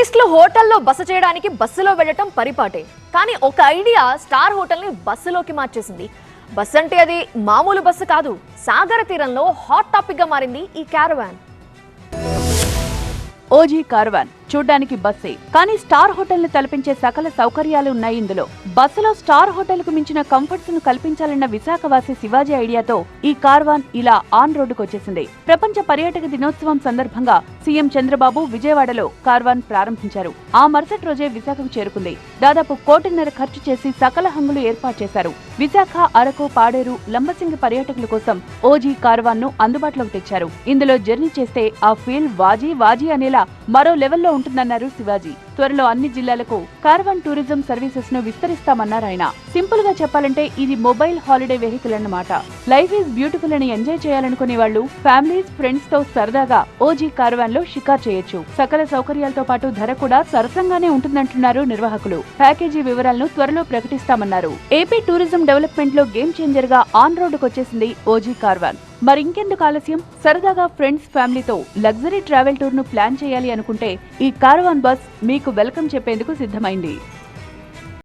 టూరిస్టులు హోటల్లో బస చేయడానికి బస్సులో వెళ్ళటం పరిపాటే. కానీ ఒక ఐడియా స్టార్ హోటల్ని బస్సులోకి మార్చేసింది. బస్ అంటే అది మామూలు బస్సు కాదు సాగర తీరంలో హాట్ టాపిక్గా మారింది ఈ క్యారవాన్. ఓజీ కార్వాన్ చూడ్డానికి బస్సే. కానీ స్టార్ హోటల్ను తలపించే సకల సౌకర్యాలు ఉన్నాయి ఇందులో. బస్సులో స్టార్ హోటల్కు మించిన కంఫర్ట్స్ను కల్పించాలన్న విశాఖవాసి శివాజీ ఐడియాతో ఈ కార్వాన్ ఇలా ఆన్ రోడ్డుకు వచ్చేసింది. ప్రపంచ పర్యాటక దినోత్సవం సందర్భంగా సీఎం చంద్రబాబు విజయవాడలో కార్వాన్ ప్రారంభించారు. ఆ మరుసటి రోజే విశాఖకు చేరుకుంది. దాదాపు కోటిన్నర ఖర్చు చేసి సకల హంగులు ఏర్పాటు చేశారు. విశాఖ అరకు పాడేరు లంబసింగి పర్యాటకుల కోసం ఓజీ కార్వాన్ను అందుబాటులోకి తెచ్చారు. ఇందులో జర్నీ చేస్తే ఆ ఫీల్ వాజీ వాజీ అనేలా మరో లెవెల్లో ఉంటుందన్నారు శివాజీ. త్వరలో అన్ని జిల్లాలకు కార్వన్ టూరిజం సర్వీసెస్ను విస్తరిస్తామన్నారు ఆయన. సింపుల్గా చెప్పాలంటే ఇది మొబైల్ హాలిడే వెహికల్ అన్నమాట. లైఫ్ ఈజ్ బ్యూటిఫుల్ అని ఎంజాయ్ చేయాలనుకునే వాళ్ళు ఫ్యామిలీస్ ఫ్రెండ్స్తో సరదాగా ఓజీ కార్వాన్లో షికార్ చేయొచ్చు. సకల సౌకర్యాలతో పాటు ధర కూడా సరసంగానే ఉంటుందంటున్నారు నిర్వాహకులు. ప్యాకేజీ వివరాలను త్వరలో ప్రకటిస్తామన్నారు. ఏపీ టూరిజం డెవలప్మెంట్లో గేమ్ చేంజర్గా ఆన్ రోడ్డుకు వచ్చేసింది ఓజీ కార్వాన్. మరింకెందుకు ఆలస్యం? సరదాగా ఫ్రెండ్స్ ఫ్యామిలీతో లగ్జరీ ట్రావెల్ టూర్ను ప్లాన్ చేయాలి అనుకుంటే ఈ కార్వాన్ బస్ మీకు వెల్కమ్ చెప్పేందుకు సిద్ధమైంది.